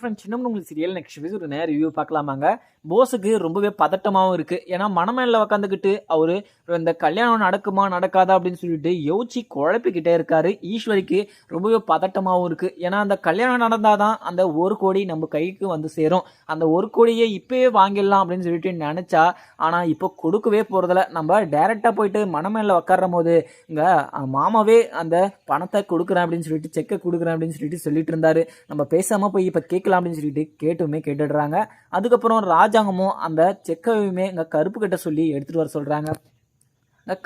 Friends சின்ன உங்களுக்கு serial next week ஒரு நேரம் ரிவ்யூ பார்க்கலாமாங்க? போஸுக்கு ரொம்பவே பதட்டமாகவும் இருக்குது ஏன்னா மனமேல உட்காந்துக்கிட்டு அவர் இந்த கல்யாணம் நடக்குமா நடக்காதா அப்படின்னு சொல்லிட்டு யோசிச்சு குழப்பிக்கிட்டே இருக்காரு. ஈஸ்வரிக்கு ரொம்பவே பதட்டமாகவும் இருக்குது ஏன்னா அந்த கல்யாணம் நடந்தாதான் அந்த ஒரு கோடி நம்ம கைக்கு வந்து சேரும். அந்த ஒரு கோடியை இப்பயே வாங்கிடலாம் அப்படின்னு சொல்லிட்டு நினச்சா ஆனால் இப்போ கொடுக்கவே போகிறதில்ல நம்ம டைரெக்டாக போயிட்டு மனமேல உட்கார்ற போது இங்கே மாமாவே அந்த பணத்தை கொடுக்குறேன் அப்படின்னு சொல்லிட்டு செக்கை கொடுக்குறேன் அப்படின்னு சொல்லிட்டு சொல்லிட்டு இருந்தாரு. நம்ம பேசாமல் போய் இப்போ கேட்க கேட்கலாம் அப்படின்னு சொல்லிட்டு கேட்டுமே கேட்டுடுறாங்க. அதுக்கப்புறம் ராஜாங்கமும் அந்த செக்கையுமே இங்கே கருப்பு கிட்ட சொல்லி எடுத்துகிட்டு வர சொல்கிறாங்க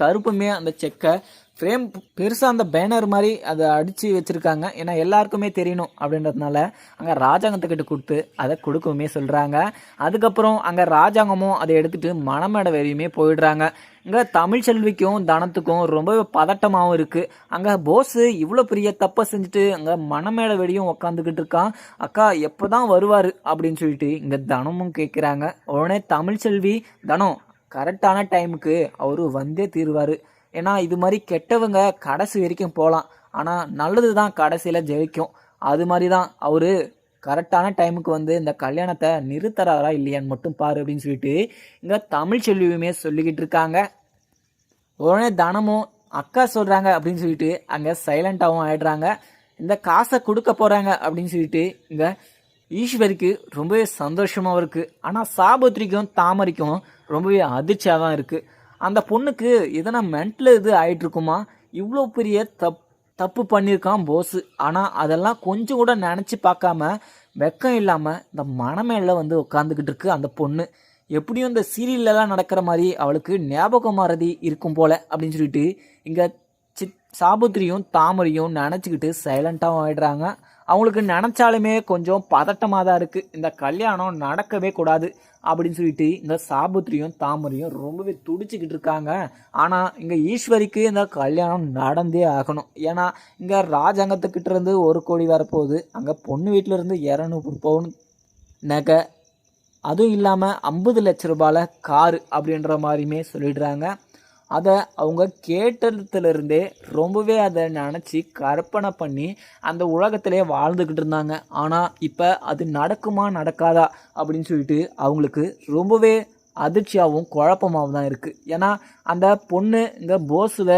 கருப்புமே அந்த செக்கை ஃப்ரேம் பெருசாக அந்த பேனர் மாதிரி அதை அடித்து வச்சுருக்காங்க. ஏன்னா எல்லாருக்குமே தெரியணும் அப்படின்றதுனால அங்கே ராஜாங்கத்துக்கிட்ட கொடுத்து அதை கொடுக்கவுமே சொல்கிறாங்க அதுக்கப்புறம் அங்கே ராஜாங்கமும் அதை எடுத்துகிட்டு மணமேடை வரையுமே போயிடுறாங்க. இங்கே தமிழ் செல்விக்கும் தனத்துக்கும் ரொம்பவே பதட்டமாகவும் இருக்குது அங்கே போஸு இவ்வளோ பெரிய தப்பை செஞ்சுட்டு அங்கே மணமேடை வெடியும் உக்காந்துக்கிட்டு இருக்கான். அக்கா எப்போ தான் வருவார் அப்படின்னு சொல்லிட்டு இங்கே தனமும் கேட்குறாங்க உடனே தமிழ் செல்வி தனம் கரெக்டான டைமுக்கு அவர் வந்தே தீருவார். ஏன்னா இது மாதிரி கெட்டவங்க கடைசி வரைக்கும் போகலாம் ஆனால் நல்லது தான் கடைசியில் ஜெயிக்கும். அது மாதிரி தான் அவர் கரெக்டான டைமுக்கு வந்து இந்த கல்யாணத்தை நிறுத்துறாரா இல்லையான்னு மட்டும் பாரு அப்படின்னு சொல்லிட்டு இங்கே தமிழ் செல்வியுமே சொல்லிக்கிட்டு இருக்காங்க. உடனே தனமும் அக்கா சொல்கிறாங்க அப்படின்னு சொல்லிட்டு அங்கே சைலண்ட்டாகவும் ஆயிடுறாங்க. இந்த காசை கொடுக்க போகிறாங்க அப்படின்னு சொல்லிட்டு இங்கே ஈஸ்வரிக்கு ரொம்பவே சந்தோஷமாகவும் இருக்குது ஆனால் சாபத்ரிக்கும் தாமரைக்கும் ரொம்பவே அதிர்ச்சியாக தான் இருக்குது அந்த பொண்ணுக்கு எதனா மென்டல் இது ஆயிட்டுருக்குமா? இவ்வளோ பெரிய தப் தப்பு பண்ணியிருக்கான் போஸு ஆனால் அதெல்லாம் கொஞ்சம் கூட நினச்சி பார்க்காம வெக்கம் இல்லாமல் இந்த மனமேல வந்து உட்காந்துக்கிட்டு இருக்கு அந்த பொண்ணு. எப்படியும் இந்த சீரியல்லாம் நடக்கிற மாதிரி அவளுக்கு ஞாபகம் மறதி இருக்கும் போல அப்படின்னு சொல்லிட்டு இங்கே சி சாபுத்திரியும் தாமரையும் நினச்சிக்கிட்டு சைலண்ட்டாகவும் ஆயிடுறாங்க. அவங்களுக்கு நினச்சாலுமே கொஞ்சம் பதட்டமாக தான் இருக்குது இந்த கல்யாணம் நடக்கவே கூடாது. அப்படின்னு சொல்லிட்டு இந்த சாபுத்திரியும் தாமரையும் ரொம்பவே துடிச்சுக்கிட்டு இருக்காங்க. ஆனால் இங்கே ஈஸ்வரிக்கு இந்த கல்யாணம் நடந்தே ஆகணும். ஏன்னா இங்கே ராஜாங்கத்துக்கிட்ட இருந்து ஒரு கோடி வரப்போகுது. அங்கே பொண்ணு வீட்டில் இருந்து இரநூறு பவுன் நகை. அதுவும் இல்லாமல் ஐம்பது லட்ச ரூபாயில் காரு அப்படின்ற மாதிரியுமே சொல்லிடுறாங்க. அதை அவங்க கேட்டதுலேருந்தே ரொம்பவே அதை நினச்சி கற்பனை பண்ணி அந்த உலகத்திலே வாழ்ந்துக்கிட்டு இருந்தாங்க ஆனால் இப்போ அது நடக்குமா நடக்காதா அப்படின்னு சொல்லிட்டு அவங்களுக்கு ரொம்பவே அதிர்ச்சியாகவும் குழப்பமாகவும் தான் இருக்குது ஏன்னா அந்த பொண்ணு இந்த போஸில்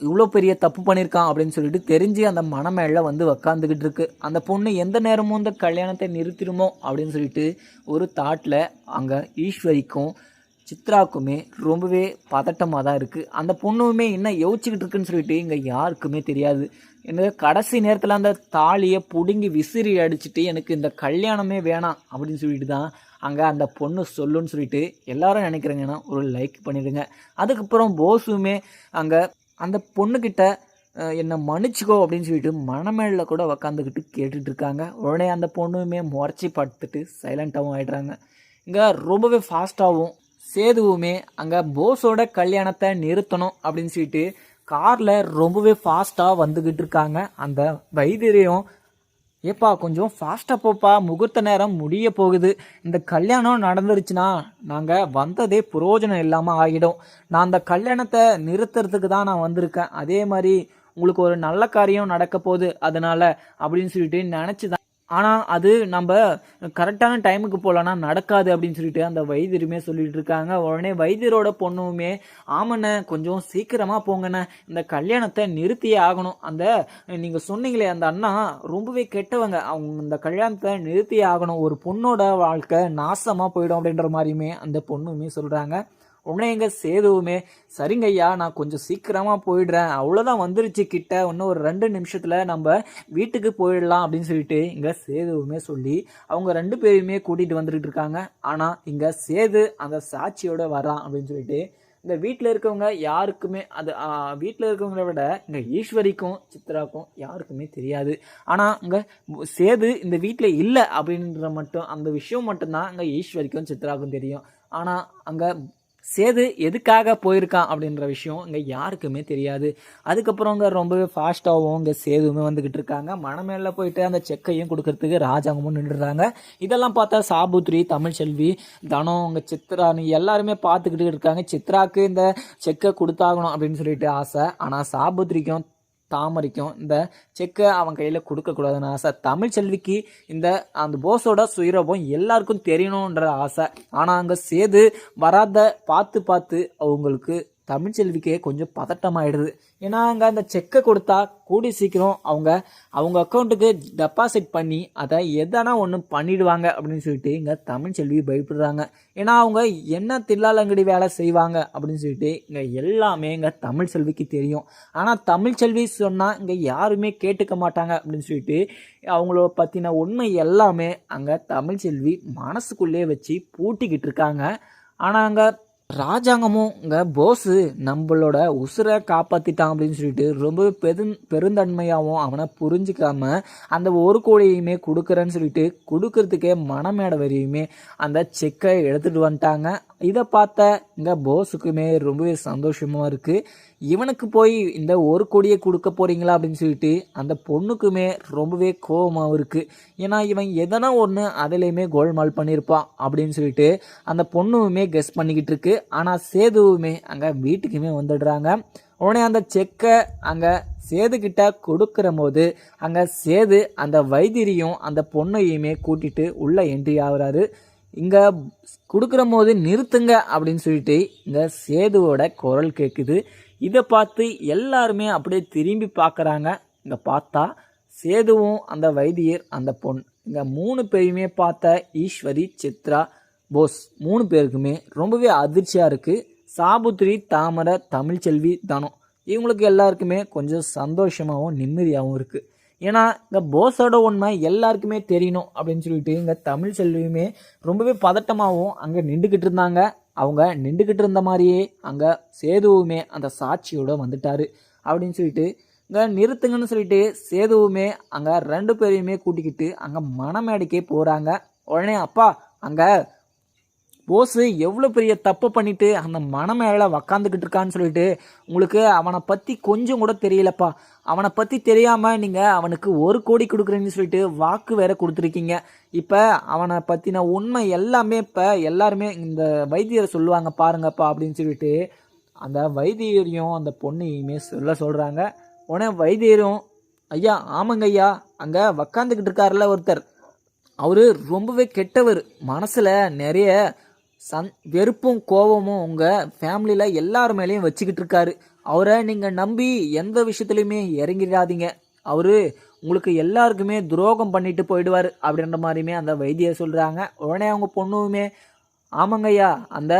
இவ்வளோ பெரிய தப்பு பண்ணியிருக்கான் அப்படின்னு சொல்லிட்டு தெரிஞ்சு அந்த மனமேல வந்து உக்காந்துக்கிட்டு இருக்கு அந்த பொண்ணு எந்த நேரமும் இந்த கல்யாணத்தை நிறுத்திடுமோ அப்படின்னு சொல்லிட்டு ஒரு தாட்டில் அங்கே ஈஸ்வரிக்கும் சித்ராக்குமே ரொம்பவே பதட்டமாக தான் இருக்குது அந்த பொண்ணுமே என்ன யோசிச்சுக்கிட்டு இருக்குன்னு சொல்லிட்டு இங்கே யாருக்குமே தெரியாது. எனக்கு கடைசி நேரத்தில் அந்த தாலியை பிடுங்கி விசிறி அடிச்சுட்டு எனக்கு இந்த கல்யாணமே வேணாம் அப்படின்னு சொல்லிட்டு தான் அங்கே அந்த பொண்ணு சொல்லுன்னு சொல்லிட்டு எல்லாரும் நினைக்கிறீங்கன்னா ஒரு லைக் பண்ணிடுங்க. அதுக்கப்புறம் போஸுமே அங்கே அந்த பொண்ணுக்கிட்ட என்னை மன்னிச்சிக்கோ அப்படின்னு சொல்லிட்டு மணமேளில் கூட உக்காந்துக்கிட்டு கேட்டுட்டு இருக்காங்க. உடனே அந்த பொண்ணுமே முறைச்சி பார்த்துட்டு சைலண்ட்டாகவும் ஆகிடுறாங்க இங்கே ரொம்பவே ஃபாஸ்ட்டாகவும் சேதுவுமே அங்கே போஸோட கல்யாணத்தை நிறுத்தணும் அப்படின்னு சொல்லிட்டு காரில் ரொம்பவே ஃபாஸ்ட்டாக வந்துக்கிட்டு இருக்காங்க. அந்த வைத்தியரையும் ஏப்பா கொஞ்சம் ஃபாஸ்ட்டாக போப்பா முகூர்த்த நேரம் முடிய போகுது. இந்த கல்யாணம் நடந்துருச்சுன்னா நாங்கள் வந்ததே புரோஜனம் இல்லாமல் ஆகிடும். நான் அந்த கல்யாணத்தை நிறுத்துறதுக்கு தான் நான் வந்திருக்கேன். அதே மாதிரி உங்களுக்கு ஒரு நல்ல காரியம் நடக்க போகுது. அதனால அப்படின்னு சொல்லிட்டு நினச்சி தான் ஆனால் அது நம்ம கரெக்டான டைமுக்கு போகலன்னா நடக்காது அப்படின்னு சொல்லிட்டு அந்த வைத்தியருமே சொல்லிட்டு இருக்காங்க. உடனே வைத்தியரோட பொண்ணுமே ஆமண்ண கொஞ்சம் சீக்கிரமாக போங்கண்ணே. இந்த கல்யாணத்தை நிறுத்தியே ஆகணும். அந்த நீங்கள் சொன்னீங்களே அந்த அண்ணா ரொம்பவே கெட்டவங்க. அவங்க இந்த கல்யாணத்தை நிறுத்தியே ஆகணும். ஒரு பொண்ணோட வாழ்க்கை நாசமாக போயிடும் அப்படின்ற மாதிரியுமே அந்த பொண்ணுமே சொல்கிறாங்க உடனே எங்கள் சேதுவுமே. சரிங்க ஐயா நான் கொஞ்சம் சீக்கிரமாக போயிடுறேன். அவ்வளோதான் வந்துருச்சு கிட்ட. இன்னும் ஒரு ரெண்டு நிமிஷத்தில் நம்ம வீட்டுக்கு போயிடலாம் அப்படின்னு சொல்லிட்டு இங்கே சேதுவுமே சொல்லி அவங்க ரெண்டு பேரையுமே கூட்டிகிட்டு வந்துக்கிட்டு இருக்காங்க. ஆனால் இங்கே சேது அந்த சாட்சியோட வரான் அப்படின்னு சொல்லிட்டு இந்த வீட்டில் இருக்கவங்க யாருக்குமே அது வீட்டில் இருக்கவங்கள விட இங்கே ஈஸ்வரிக்கும் சித்ராக்கும் யாருக்குமே தெரியாது. ஆனால் இங்கே சேது இந்த வீட்டில் இல்லை அப்படின்ற மட்டும் அந்த விஷயம் மட்டும்தான் அங்கே ஈஸ்வரிக்கும் சித்ராக்கும் தெரியும். ஆனால் அங்கே சேது எதுக்காக போயிருக்கான் அப்படின்ற விஷயம் இங்கே யாருக்குமே தெரியாது. அதுக்கப்புறம் இங்கே ரொம்பவே ஃபாஸ்ட்டாகவும் இங்கே சேதுவுமே வந்துக்கிட்டு இருக்காங்க. மணமேல போயிட்டு அந்த செக்கையும் கொடுக்கறதுக்கு ராஜாங்கமும் நின்றுடுறாங்க. இதெல்லாம் பார்த்தா சாபுத்ரி தமிழ்ச்செல்வி தனம் இங்கே சித்ரான்னு எல்லாருமே பார்த்துக்கிட்டு இருக்காங்க. சித்ராக்கு இந்த செக்கை கொடுத்தாகணும் அப்படின்னு சொல்லிட்டு ஆசை. ஆனால் சாபுத்ரிக்கும் தாமரைக்கும் இந்த செக்கை அவன் கையில் கொடுக்கக்கூடாதுன்னு ஆசை. தமிழ்ச்செல்விக்கு இந்த அந்த போஸோட சுயரூபம் எல்லாருக்கும் தெரியணுன்ற ஆசை. ஆனால் அங்கே சேது வராத பார்த்து பார்த்து அவங்களுக்கு தமிழ்ச்செல்விக்கே கொஞ்சம் பதட்டமாயிடுது. ஏன்னா அங்கே அந்த செக்கை கொடுத்தா கூடி சீக்கிரம் அவங்க அவங்க அக்கௌண்ட்டுக்கு டெபாசிட் பண்ணி அதை எதனா ஒன்று பண்ணிடுவாங்க அப்படின்னு சொல்லிட்டு இங்கே தமிழ்ச்செல்வி பயப்படுறாங்க. ஏன்னா அவங்க என்ன தில்லாலங்கடி வேலை செய்வாங்க அப்படின்னு சொல்லிட்டு இங்கே எல்லாமே இங்கே தமிழ்ச்செல்விக்கு தெரியும். ஆனால் தமிழ்ச்செல்வி சொன்னால் இங்கே யாருமே கேட்டுக்க மாட்டாங்க அப்படின்னு சொல்லிட்டு அவங்கள பற்றின உண்மை எல்லாமே அங்கே தமிழ்ச்செல்வி மனசுக்குள்ளேயே வச்சு பூட்டிக்கிட்டு இருக்காங்க. ஆனால் அங்கே ராஜாங்கமும் இங்கே போஸு நம்மளோட உசுரை காப்பாற்றிட்டான் அப்படின்னு சொல்லிட்டு ரொம்ப பெரு பெருந்தன்மையாகவும் அவனை புரிஞ்சிக்காம அந்த ஒரு கோடியுமே கொடுக்குறேன்னு சொல்லிட்டு கொடுக்கறதுக்கே மனமேடை வரையுமே அந்த செக்கை எடுத்துகிட்டு வந்துட்டாங்க. இதை பார்த்த இங்கே போஸுக்குமே ரொம்பவே சந்தோஷமாக இருக்குது இவனுக்கு போய் இந்த ஒரு கோடியை கொடுக்க போகிறீங்களா அப்படின்னு சொல்லிட்டு அந்த பொண்ணுக்குமே ரொம்பவே கோபமாகவும் இருக்குது ஏன்னா இவன் எதனா ஒன்று அதுலேயுமே கோல்மால் பண்ணியிருப்பான் அப்படின்னு சொல்லிட்டு அந்த பொண்ணுமே கெஸ் பண்ணிக்கிட்டு இருக்கு. ஆனால் சேதுவுமே அங்கே வீட்டுக்குமே வந்துடுறாங்க. உடனே அந்த செக்கை அங்கே சேதுக்கிட்ட கொடுக்குற போது அங்கே சேது அந்த வைத்தியரையும் அந்த பொண்ணையுமே கூட்டிகிட்டு உள்ளே என்ட்ரி ஆகுறாரு. இங்கே கொடுக்குற போது நிறுத்துங்க அப்படின்னு சொல்லிட்டு இங்கே சேதுவோட குரல் கேட்குது இதை பார்த்து எல்லாருமே அப்படியே திரும்பி பார்க்குறாங்க. இங்கே பார்த்தா சேதுவும் அந்த வைத்தியர் அந்த பொண் இங்கே மூணு பேரையுமே பார்த்த ஈஸ்வரி சித்ரா போஸ். மூணு பேருக்குமே ரொம்பவே அதிர்ச்சியாக இருக்குது சாபுத்ரி தாமரை தமிழ்ச்செல்வி தனம். இவங்களுக்கு எல்லாருக்குமே கொஞ்சம் சந்தோஷமாகவும் நிம்மதியாகவும் இருக்குது ஏன்னா இந்த போஸோட உண்மை எல்லாருக்குமே தெரியணும் அப்படின்னு சொல்லிட்டு இங்கே தமிழ் செல்வியுமே ரொம்பவே பதட்டமாகவும் அங்கே நின்றுக்கிட்டு இருந்தாங்க. அவங்க நின்றுக்கிட்டு இருந்த மாதிரியே அங்கே சேதுவுமே அந்த சாட்சியோட வந்துட்டார் அப்படின்னு சொல்லிட்டு இங்கே நிறுத்துங்கன்னு சொல்லிட்டு சேதுவுமே அங்கே ரெண்டு பேரையுமே கூட்டிக்கிட்டு அங்கே மணமேடைக்கே போகிறாங்க உடனே அப்பா அங்கே போஸு எவ்வளோ பெரிய தப்பு பண்ணிட்டு அந்த மன மேலே உக்காந்துக்கிட்டு இருக்கான்னு சொல்லிட்டு உங்களுக்கு அவனை பற்றி கொஞ்சம் கூட தெரியலப்பா. அவனை பற்றி தெரியாமல் நீங்கள் அவனுக்கு ஒரு கோடி கொடுக்குறேன்னு சொல்லிட்டு வாக்கு வேற கொடுத்துருக்கீங்க. இப்போ அவனை பற்றின உண்மை எல்லாமே இப்போ எல்லாருமே இந்த வைத்தியரை சொல்லுவாங்க பாருங்கப்பா அப்படின்னு சொல்லிட்டு அந்த வைத்தியரையும் அந்த பொண்ணையுமே சொல்ல சொல்கிறாங்க உடனே வைத்தியரும் ஐயா ஆமாங்க ஐயா அங்கே உக்காந்துக்கிட்டு இருக்காருல்ல ஒருத்தர். அவர் ரொம்பவே கெட்டவர். மனசில் நிறைய சந் வெறுப்பும் கோபமும் உங்கள் ஃபேமிலியில் எல்லார் மேலேயும் வச்சுக்கிட்டு இருக்காரு. அவரை நீங்கள் நம்பி எந்த விஷயத்துலையுமே இறங்கிடாதீங்க. அவர் உங்களுக்கு எல்லாருக்குமே துரோகம் பண்ணிட்டு போயிடுவார் அப்படின்ற மாதிரியுமே அந்த வைத்தியர் சொல்கிறாங்க உடனே அவங்க பொண்ணுமே ஆமாங்கய்யா அந்த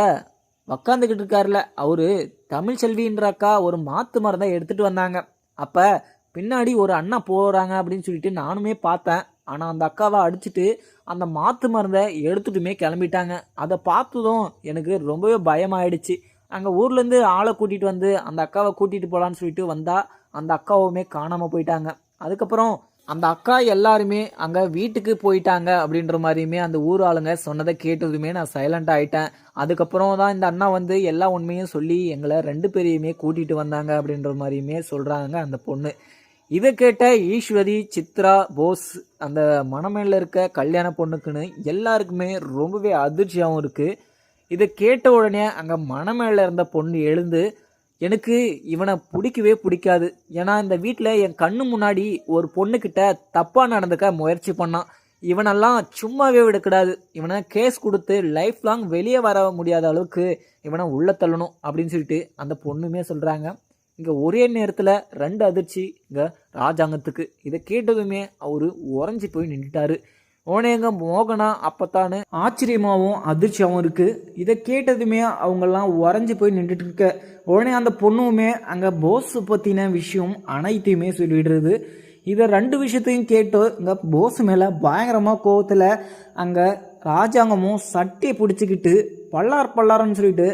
உக்காந்துக்கிட்டு இருக்காருல அவரு தமிழ் செல்வின்ற அக்கா ஒரு மாத்து மருந்தை எடுத்துகிட்டு வந்தாங்க. அப்போ பின்னாடி ஒரு அண்ணா போகிறாங்க அப்படின்னு சொல்லிட்டு நானுமே பார்த்தேன். ஆனால் அந்த அக்காவை அடிச்சுட்டு அந்த மாற்று மருந்தை எடுத்துட்டுமே கிளம்பிட்டாங்க. அதை பார்த்ததும் எனக்கு ரொம்பவே பயமாயிடுச்சு. அங்கே ஊர்லேருந்து ஆளை கூட்டிகிட்டு வந்து அந்த அக்காவை கூட்டிகிட்டு போகலான்னு சொல்லிட்டு வந்தால் அந்த அக்காவுமே காணாமல் போயிட்டாங்க. அதுக்கப்புறம் அந்த அக்கா எல்லாருமே அங்கே வீட்டுக்கு போயிட்டாங்க அப்படின்ற மாதிரியுமே அந்த ஊர் ஆளுங்க சொன்னதை கேட்டதுமே நான் சைலண்ட் ஆகிட்டேன் அதுக்கப்புறம் தான் இந்த அண்ணா வந்து எல்லா உண்மையும் சொல்லி எங்களை ரெண்டு பேரையுமே கூட்டிகிட்டு வந்தாங்க அப்படின்ற மாதிரியுமே சொல்கிறாங்க அந்த பொண்ணு. இதை கேட்ட ஈஸ்வரி சித்ரா போஸ் அந்த மணமேல இருக்க கல்யாண பொண்ணுக்குன்னு எல்லாருக்குமே ரொம்பவே அதிர்ச்சியாகவும் இருக்குது இதை கேட்ட உடனே அங்கே மணமேல இருந்த பொண்ணு எழுந்து எனக்கு இவனை பிடிக்கவே பிடிக்காது. ஏன்னா இந்த வீட்டில் என் கண்ணு முன்னாடி ஒரு பொண்ணுக்கிட்ட தப்பாக நடந்துக்க முயற்சி பண்ணான். இவனெல்லாம் சும்மாவே விடக்கூடாது. இவனை கேஸ் கொடுத்து லைஃப் லாங் வெளியே வர முடியாத அளவுக்கு இவனை உள்ளே தள்ளணும் அப்படின்னு சொல்லிட்டு அந்த பொண்ணுமே சொல்கிறாங்க இங்கே ஒரே நேரத்தில் ரெண்டு அதிர்ச்சி இங்கே ராஜாங்கத்துக்கு. இதை கேட்டதுமே அவர் உறைஞ்சி போய் நின்றுட்டாரு உடனேங்க மோகனா அப்பத்தானு ஆச்சரியமாகவும் அதிர்ச்சியாகவும் இருக்குது இதை கேட்டதுமே அவங்கெல்லாம் உறைஞ்சி போய் நின்றுட்டு இருக்க. உடனே அந்த பொண்ணுமே அங்கே போஸ் பற்றின விஷயம் அனைத்தையுமே சொல்லிடுறது. இதை ரெண்டு விஷயத்தையும் கேட்டு இங்கே போஸ் மேலே பயங்கரமாக கோவத்தில் அங்கே ராஜாங்கமும் சட்டியை பிடிச்சிக்கிட்டு பல்லார் பல்லாரன்னு சொல்லிட்டு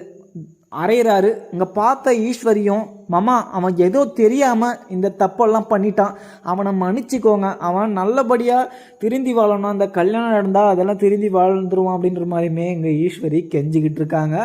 அரைகிறாரு இங்கே பார்த்த ஈஸ்வரியும் மாமா அவன் ஏதோ தெரியாமல் இந்த தப்பெல்லாம் பண்ணிட்டான். அவனை மன்னிச்சுக்கோங்க. அவன் நல்லபடியாக திருந்தி வாழணும். அந்த கல்யாணம் நடந்தால் அதெல்லாம் திருந்தி வாழ்ந்துருவான் அப்படின்ற மாதிரியுமே எங்கள் ஈஸ்வரி கெஞ்சிக்கிட்டு இருக்காங்க.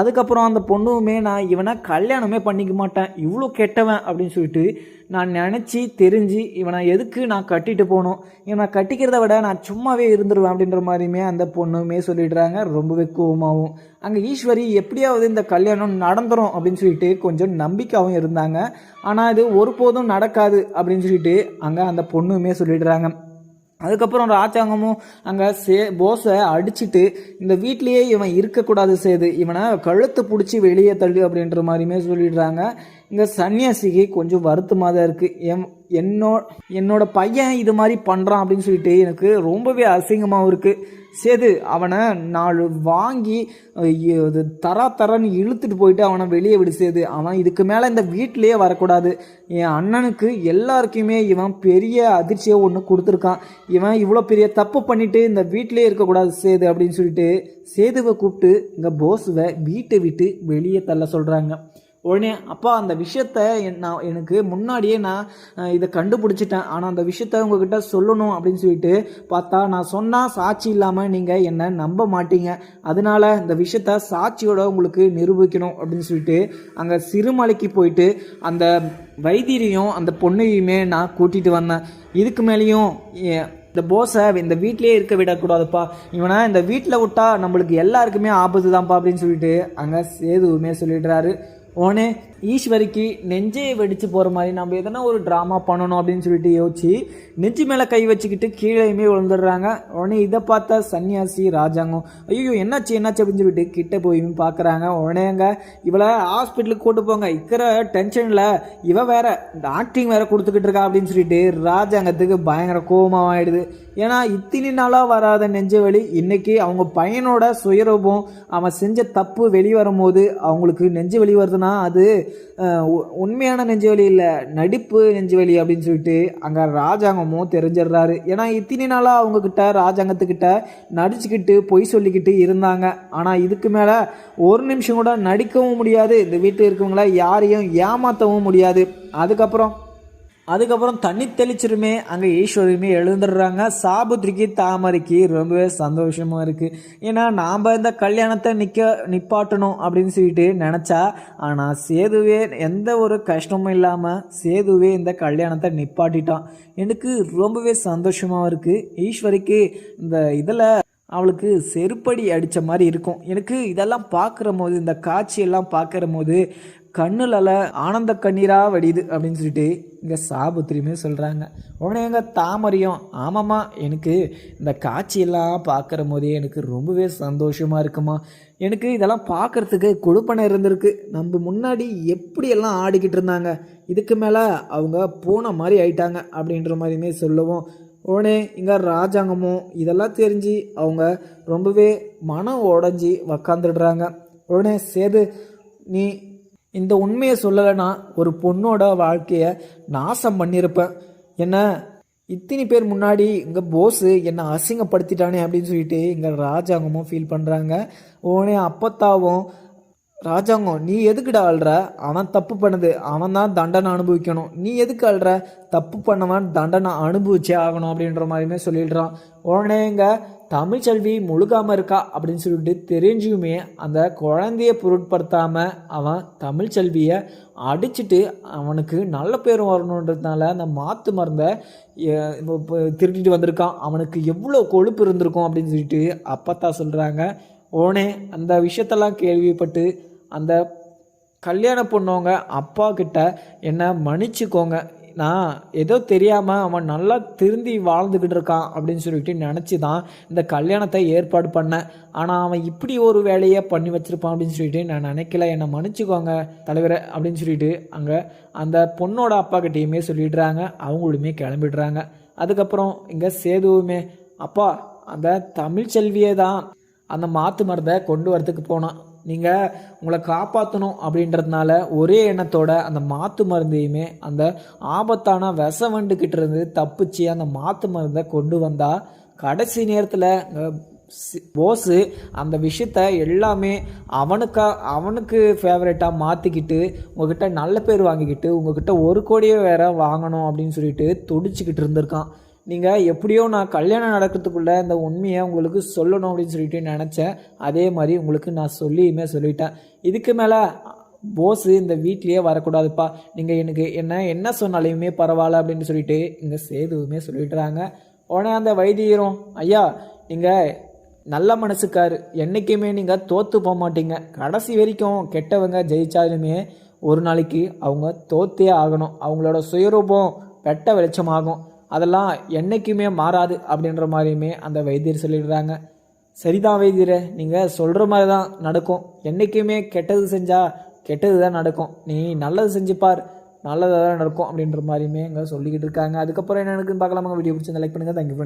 அதுக்கப்புறம் அந்த பொண்ணுமே நான் இவனை கல்யாணமே பண்ணிக்க மாட்டேன். இவ்வளோ கெட்டவன் அப்படின்னு சொல்லிட்டு நான் நினச்சி தெரிஞ்சு இவனை எதுக்கு நான் கட்டிட்டு போகணும்? இவனை கட்டிக்கிறத விட நான் சும்மாவே இருந்துருவேன் அப்படின்ற மாதிரியுமே அந்த பொண்ணுமே சொல்லிடுறாங்க. ரொம்பவே கோவமாகவும் அங்கே ஈஸ்வரி எப்படியாவது இந்த கல்யாணம் நடந்துரும் அப்படின்னு சொல்லிட்டு கொஞ்சம் நம்பிக்கையாகவும் இருந்தாங்க. ஆனால் இது ஒருபோதும் நடக்காது அப்படின்னு சொல்லிட்டு அங்கே அந்த பொண்ணுமே சொல்லிடுறாங்க. அதுக்கப்புறம் ராஜாங்கமும் அங்கே சே போஸை அடிச்சுட்டு இந்த வீட்லேயே இவன் இருக்கக்கூடாது சேது. இவனை கழுத்தை பிடிச்சி வெளியே தள்ளு அப்படின்ற மாதிரியுமே சொல்லிடுறாங்க. இங்கே சன்னியாசிக்கு கொஞ்சம் வருத்தமாக தான் இருக்குது என் என்னோ என்னோட பையன் இது மாதிரி பண்ணுறான் அப்படின்னு சொல்லிட்டு எனக்கு ரொம்பவே அசிங்கமாகவும் இருக்குது சேது அவனை நாலு வாங்கி இது தரா தரன்னு இழுத்துட்டு போயிட்டு அவனை வெளியே விடு சேது. அவன் இதுக்கு மேலே இந்த வீட்டிலேயே வரக்கூடாது. என் அண்ணனுக்கு எல்லாருக்குமே இவன் பெரிய அதிர்ச்சியை ஒன்று கொடுத்துருக்கான். இவன் இவ்வளோ பெரிய தப்பு பண்ணிட்டு இந்த வீட்டிலே இருக்கக்கூடாது சேது அப்படின்னு சொல்லிட்டு சேதுவை கூப்பிட்டு இங்கே போஸுவை வீட்டை விட்டு வெளியே தள்ள சொல்கிறாங்க உடனே அப்பா அந்த விஷயத்த என் நான் எனக்கு முன்னாடியே நான் இதை கண்டுபிடிச்சிட்டேன். ஆனால் அந்த விஷயத்த உங்ககிட்ட சொல்லணும் அப்படின்னு சொல்லிட்டு பார்த்தா நான் சொன்னால் சாட்சி இல்லாமல் நீங்கள் என்னை நம்ப மாட்டீங்க. அதனால இந்த விஷயத்த சாட்சியோட உங்களுக்கு நிரூபிக்கணும் அப்படின்னு சொல்லிட்டு அங்கே சிறுமலைக்கு போயிட்டு அந்த வைத்தியரையும் அந்த பொண்ணையுமே நான் கூட்டிகிட்டு வந்தேன். இதுக்கு மேலேயும் இந்த போஸை இந்த வீட்லேயே இருக்க விடக்கூடாதுப்பா. இவனை இந்த வீட்டில் விட்டா நம்மளுக்கு எல்லாருக்குமே ஆபத்து தான்ப்பா அப்படின்னு சொல்லிட்டு அங்கே சேதுவுமே சொல்லிடுறாரு. உடனே ஈஸ்வரிக்கு நெஞ்சே வெடித்து போகிற மாதிரி நம்ம எதனா ஒரு ட்ராமா பண்ணணும் அப்படின்னு சொல்லிட்டு யோசிச்சு நெஞ்சு மேலே கை வச்சுக்கிட்டு கீழேயுமே விழுந்துடுறாங்க. உடனே இதை பார்த்தா சன்னியாசி ராஜாங்கம் ஐயோ என்னாச்சு என்னாச்சு அப்படின்னு சொல்லிட்டு கிட்ட போய் பார்க்குறாங்க. உடனே அங்கே இவளை ஹாஸ்பிட்டலுக்கு கூட்டு போங்க. இருக்கிற டென்ஷனில் இவ வேற இந்த ஆக்டிங் வேற கொடுத்துக்கிட்டு இருக்கா அப்படின்னு சொல்லிட்டு ராஜாங்கத்துக்கு பயங்கர கோபமாக ஆகிடுது ஏன்னா இத்தனை நாளாக வராத நெஞ்ச வலி இன்னைக்கு அவங்க பையனோட சுயரூபம் அவன் செஞ்ச தப்பு வெளிவரும் வரும்போது அவங்களுக்கு நெஞ்சு வலி வருதுன்னா அது உண்மையான நெஞ்சுவலி இல்லை நடிப்பு நெஞ்சுவலி அப்படின்னு சொல்லிட்டு அங்கே ராஜாங்கமும் தெரிஞ்சிடுறாரு. ஏன்னா இத்தனை நாளாக அவங்கக்கிட்ட ராஜாங்கத்துக்கிட்ட நடிச்சுக்கிட்டு பொய் சொல்லிக்கிட்டு இருந்தாங்க. ஆனால் இதுக்கு மேலே ஒரு நிமிஷம் கூட நடிக்கவும் முடியாது. இந்த வீட்டில் இருக்கவங்கள யாரையும் ஏமாற்றவும் முடியாது. அதுக்கப்புறம் அதுக்கப்புறம் தண்ணி தெளிச்சிருமே அங்கே ஈஸ்வரியுமே எழுந்துடுறாங்க. சாபுத்திரிக்கு தாமரைக்கு ரொம்பவே சந்தோஷமாக இருக்குது ஏன்னா நாம் இந்த கல்யாணத்தை நிற்க நிப்பாட்டணும் அப்படின்னு சொல்லிட்டு நினச்சா ஆனால் சேதுவே எந்த ஒரு கஷ்டமும் இல்லாமல் சேதுவே இந்த கல்யாணத்தை நிப்பாட்டிட்டான். எனக்கு ரொம்பவே சந்தோஷமாக இருக்குது ஈஸ்வரிக்கு இந்த இதில் அவளுக்கு செருப்படி அடித்த மாதிரி இருக்கும். எனக்கு இதெல்லாம் பார்க்குற போது இந்த காட்சியெல்லாம் பார்க்குற போது கண்ணுலல ஆனந்த கண்ணீராக வடியுது அப்படின்னு சொல்லிட்டு இங்கே சாபுத்திரியுமே சொல்கிறாங்க உடனே எங்கள் தாமரையும் ஆமாம்மா எனக்கு இந்த காட்சியெல்லாம் பார்க்குற போதே எனக்கு ரொம்பவே சந்தோஷமாக இருக்குமா. எனக்கு இதெல்லாம் பார்க்குறதுக்கு கொடுப்பனை இருந்திருக்கு. நம்ம முன்னாடி எப்படியெல்லாம் ஆடிக்கிட்டு இருந்தாங்க. இதுக்கு மேலே அவங்க போன மாதிரி ஆயிட்டாங்க அப்படின்ற மாதிரியுமே சொல்லுவோம். உடனே இங்கே ராஜாங்கமும் இதெல்லாம் தெரிஞ்சு அவங்க ரொம்பவே மனம் உடஞ்சி உக்காந்துடுறாங்க. உடனே சேது நீ இந்த உண்மையை சொல்லலைன்னா ஒரு பொண்ணோட வாழ்க்கையை நாசம் பண்ணியிருப்பேன். என்ன? இத்தனை பேர் முன்னாடி இங்கே போஸு என்னை அசிங்கப்படுத்திட்டானே அப்படின்னு சொல்லிட்டு இங்கே ராஜாங்கமும் ஃபீல் பண்ணுறாங்க உடனே அப்பத்தாவும் ராஜாங்கம் நீ எதுக்குடா அழுற? அவன் தப்பு பண்ணது. அவன் தான் தண்டனை அனுபவிக்கணும். நீ எதுக்கு அழுற? தப்பு பண்ணவன் தண்டனை அனுபவிச்சே ஆகணும் அப்படின்ற மாதிரியுமே சொல்லிடுறான். உடனே இங்கே தமிழ்ச்செல்வி முழுகாம இருக்கா அப்படின்னு சொல்லிட்டு தெரிஞ்சுமே அந்த குழந்தைய பொருட்படுத்தாம அவன் தமிழ்ச்செல்வியை அடிச்சிட்டு அவனுக்கு நல்ல பேரும் வரணுன்றதுனால அந்த மாத்து மருந்தை திருட்டிட்டு இப்போ வந்திருக்கான். அவனுக்கு எவ்வளோ கொழுப்பு இருந்திருக்கும் அப்படின்னு சொல்லிட்டு அப்பத்தா சொல்கிறாங்க உடனே அந்த விஷயத்தெல்லாம் கேள்விப்பட்டு அந்த கல்யாண பொண்ணவங்க அப்பா கிட்ட என்னை மன்னிச்சுக்கோங்க. நான் ஏதோ தெரியாமல் அவன் நல்லா திருந்தி வாழ்ந்துக்கிட்டு இருக்கான் அப்படின்னு சொல்லிட்டு நினச்சி தான் இந்த கல்யாணத்தை ஏற்பாடு பண்ணேன் ஆனால் அவன் இப்படி ஒரு வேலையை பண்ணி வச்சுருப்பான் அப்படின்னு சொல்லிட்டு நான் நினைக்கல. என்னை மன்னிச்சுக்கோங்க தலைவரை அப்படின்னு சொல்லிட்டு அங்கே அந்த பொண்ணோட அப்பா கிட்டேயுமே சொல்லிடுறாங்க. அவங்களுமே கிளம்பிடுறாங்க. அதுக்கப்புறம் இங்கே சேதுவுமே அப்பா அந்த தமிழ் செல்வியே தான் அந்த மாத்து மருந்தை கொண்டு வரதுக்கு போனான். நீங்கள் உங்களை காப்பாற்றணும் அப்படின்றதுனால ஒரே எண்ணத்தோட அந்த மாத்து மருந்தையுமே அந்த ஆபத்தான விச வண்டுக்கிட்ட இருந்து தப்பிச்சு அந்த மாத்து மருந்தை கொண்டு வந்தால் கடைசி நேரத்தில் போஸு அந்த விஷயத்த எல்லாமே அவனுக்கா அவனுக்கு ஃபேவரட்டாக மாற்றிக்கிட்டு உங்ககிட்ட நல்ல பேர் வாங்கிக்கிட்டு உங்ககிட்ட ஒரு கோடியே வேற வாங்கணும் அப்படின்னு சொல்லிட்டு துடிச்சிக்கிட்டு இருந்திருக்கான். நீங்கள் எப்படியோ நான் கல்யாணம் நடக்கிறதுக்குள்ள இந்த உண்மையை உங்களுக்கு சொல்லணும் அப்படின்னு சொல்லிட்டு நினச்சேன். அதே மாதிரி உங்களுக்கு நான் சொல்லியுமே சொல்லிட்டேன். இதுக்கு மேலே போஸ் இந்த வீட்லேயே வரக்கூடாதுப்பா. நீங்கள் எனக்கு என்ன என்ன சொன்னாலையுமே பரவாயில்ல அப்படின்னு சொல்லிட்டு இங்கே சேதுவுமே சொல்லிடுறாங்க. உடனே அந்த வைத்தியரும் ஐயா நீங்கள் நல்ல மனசுக்கார். என்றைக்குமே நீங்கள் தோற்று போக மாட்டீங்க. கடைசி வரைக்கும் கெட்டவங்க ஜெயித்தாலுமே ஒரு நாளைக்கு அவங்க தோத்தே ஆகணும். அவங்களோட சுயரூபம் வெட்ட வெளிச்சமாகும். அதெல்லாம் என்றைக்குமே மாறாது அப்படின்ற மாதிரியுமே அந்த வைத்தியர் சொல்லிடுறாங்க. சரிதான் வைத்தியரை நீங்கள் சொல்கிற மாதிரி தான் நடக்கும். என்றைக்குமே கெட்டது செஞ்சால் கெட்டது தான் நடக்கும். நீ நல்லது செஞ்சுப்பார் நல்லதாக தான் நடக்கும் அப்படின்ற மாதிரியுமே இங்கே சொல்லிக்கிட்டு இருக்காங்க. அதுக்கப்புறம் என்ன நடக்குன்னு பார்க்கலாமா வீடியோ பிடிச்சி லைக் பண்ணுங்கள் தேங்க்யூ